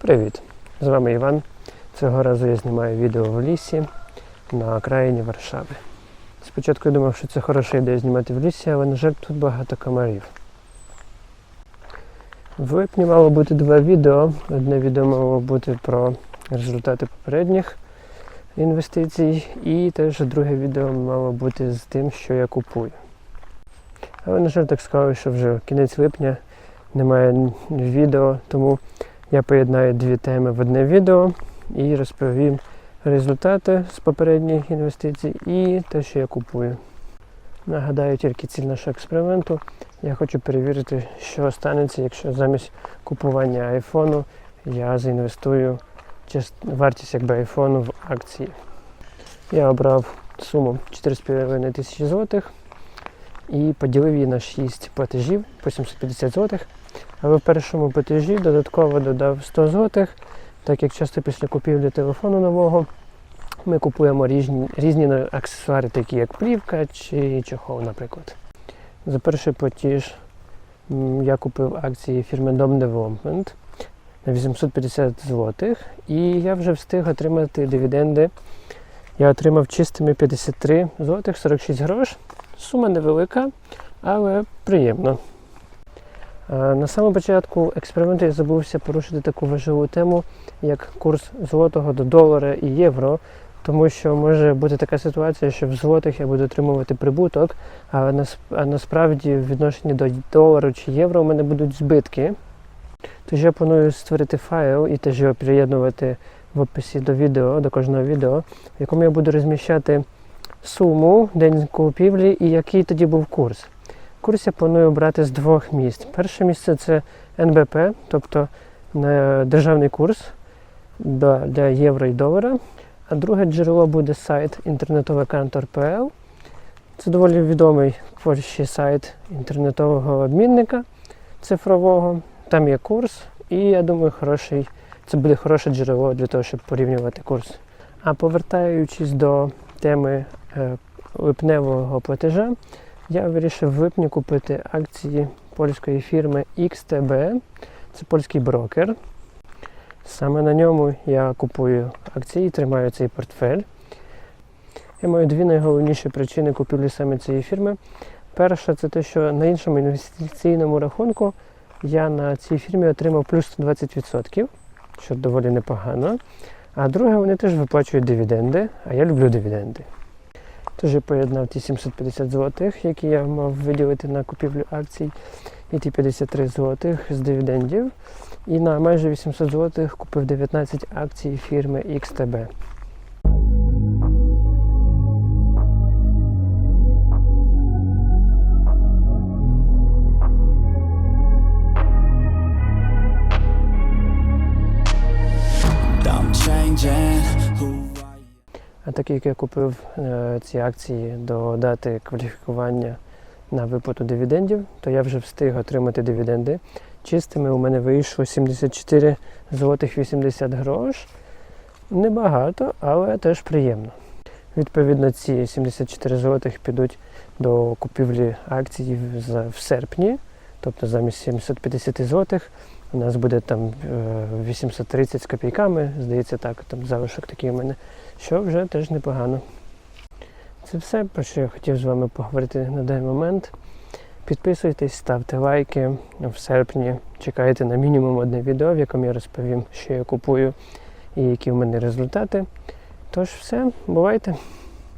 Привіт! З вами Іван. Цього разу я знімаю відео в лісі на окраїні Варшави. Спочатку я думав, що це хороша ідея знімати в лісі, але, на жаль, тут багато комарів. В липні мало бути два відео. Одне відео мало бути про результати попередніх інвестицій, і теж друге відео мало бути з тим, що я купую. Але, на жаль, так склалося, що вже кінець липня немає відео, тому я поєднаю дві теми в одне відео і розповім результати з попередніх інвестицій і те, що я купую. Нагадаю тільки ціль нашого експерименту. Я хочу перевірити, що станеться, якщо замість купування айфону я заінвестую вартість якби айфону в акції. Я обрав суму 4,5 тисячі злотих і поділив її на 6 платежів по 750 злотих. Але в першому платежі додатково додав 100 злотих, так як часто після купівлі телефону нового ми купуємо різні, різні аксесуари, такі як плівка чи чохол, наприклад. За перший платіж я купив акції фірми Dom Development на 850 злотих, і я вже встиг отримати дивіденди. Я отримав чистими 53 злотих 46 грош. Сума невелика, але приємно. Е, На самому початку експерименту я забувся порушити таку важливу тему, як курс злотого до долара і євро, тому що може бути така ситуація, що в злотих я буду отримувати прибуток, а, насправді в відношенні до долару чи євро у мене будуть збитки. Тож я планую створити файл і теж його приєднувати в описі до відео, до кожного відео, в якому я буду розміщати суму, день купівлі і який тоді був курс. Курс я планую брати з двох місць. Перше місце це НБП, тобто е, державний курс для, євро і долара. А друге джерело буде сайт інтернетовий Це доволі відомий в Польщі сайт інтернетового обмінника цифрового. Там є курс, і я думаю, хороший, це буде хороше джерело для того, щоб порівнювати курс. А повертаючись до теми е, липневого платежа, я вирішив в липні купити акції польської фірми XTB. Це польський брокер. Саме на ньому я купую акції і тримаю цей портфель. Я маю дві найголовніші причини купівлі саме цієї фірми. Перша це те, що на іншому інвестиційному рахунку я на цій фірмі отримав плюс 120%, що доволі непогано. А друге, вони теж виплачують дивіденди, а я люблю дивіденди. Тож я поєднав ті 750 злотих, які я мав виділити на купівлю акцій, і ті 53 злотих з дивідендів. І на майже 800 злотих купив 19 акцій фірми XTB. Changing А так як я купив е, ці акції до дати кваліфікування на виплату дивідендів, то я вже встиг отримати дивіденди. Чистими у мене вийшло 74 злотих 80 грош. Небагато, але теж приємно. Відповідно, ці 74 злотих підуть до купівлі акцій в серпні, тобто замість 750 злотих у нас буде там е, 830 з копійками, здається, так, там залишок такий у мене що вже теж непогано. Це все, про що я хотів з вами поговорити на даний момент. Підписуйтесь, ставте лайки. В серпні чекайте на мінімум одне відео, в якому я розповім, що я купую і які в мене результати. Тож все, бувайте!